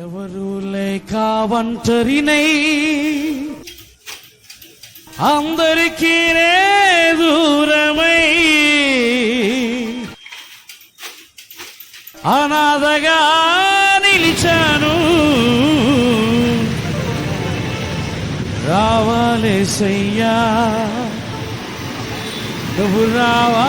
ఎవరు లేక ఒంటరినై అందరికీ దూరమై అనాథగా నిలిచాను. రావాలేసయ్యా నువ్వు రావా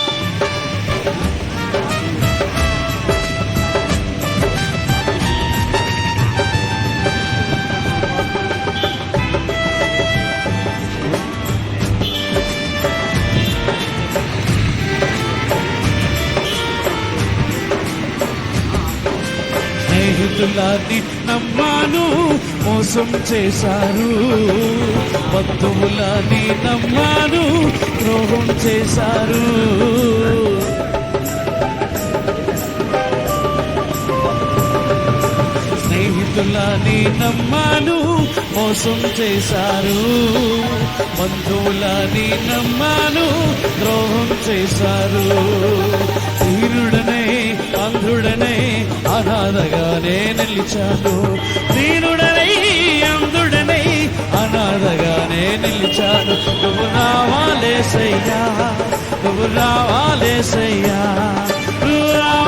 స్నేహితులాన్ని నమ్మాను మోసం చేశారు. బంధువులని నమ్మాను ద్రోహం చేశారు. స్నేహితులని నమ్మాను మోసం చేశారు. బంధువులని నమ్మాను ద్రోహం చేశారు. ధీరుడనే అంధుడనే అనాథగానే నిలిచాను. ధీరుడనై అంధుడనై అనాథగానే నిలిచాను. నువ్వు రావాలేసయ్యా నువ్వు రావాలేసయ్యా నువ్వు రావాలేసయ్యా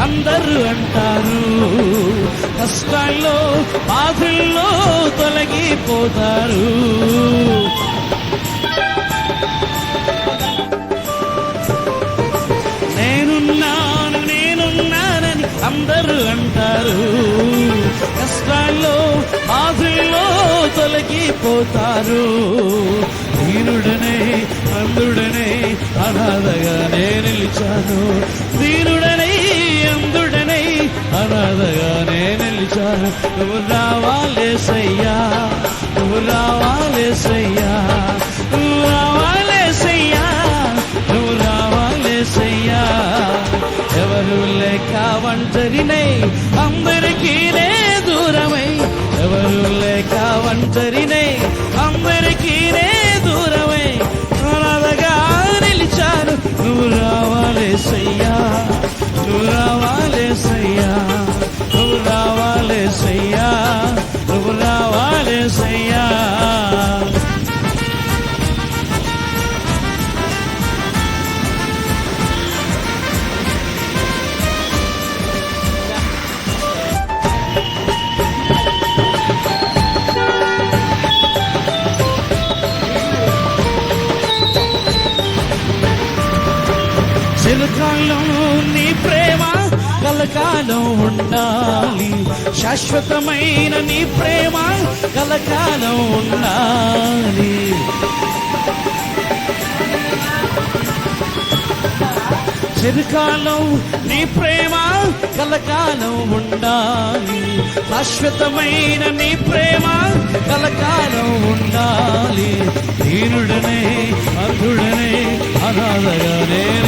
అందరూ అంటారు. కష్టాల్లో బాధల్లో తొలగిపోతారు. నేనున్నాను నేనున్నానని అందరూ అంటారు. కష్టాల్లో బాధల్లో తొలగిపోతారు. దీనుడనే అందుడనే అనాథగానే నిలిచాను. దీను నువ్వు రావాలేసయ్యా నువ్వు రావాలేసయ్యా నువ్వు రావాలేసయ్యా నువ్వు రావాలేసయ్యా ఎవరు లేక వంటరినై చిరకాలం నీ ప్రేమ కలకాలం ఉండాలి. శాశ్వతమైన నీ ప్రేమ కలకాలం ఉండాలి. చిరుకాలం నీ ప్రేమ కలకాలం ఉండాలి. శాశ్వతమైన నీ ప్రేమ కలకాలం ఉండాలి. ధీరుడనే అర్ధుడనే అనాథగానే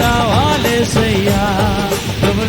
రావాలేసయ్యా. ప్రభు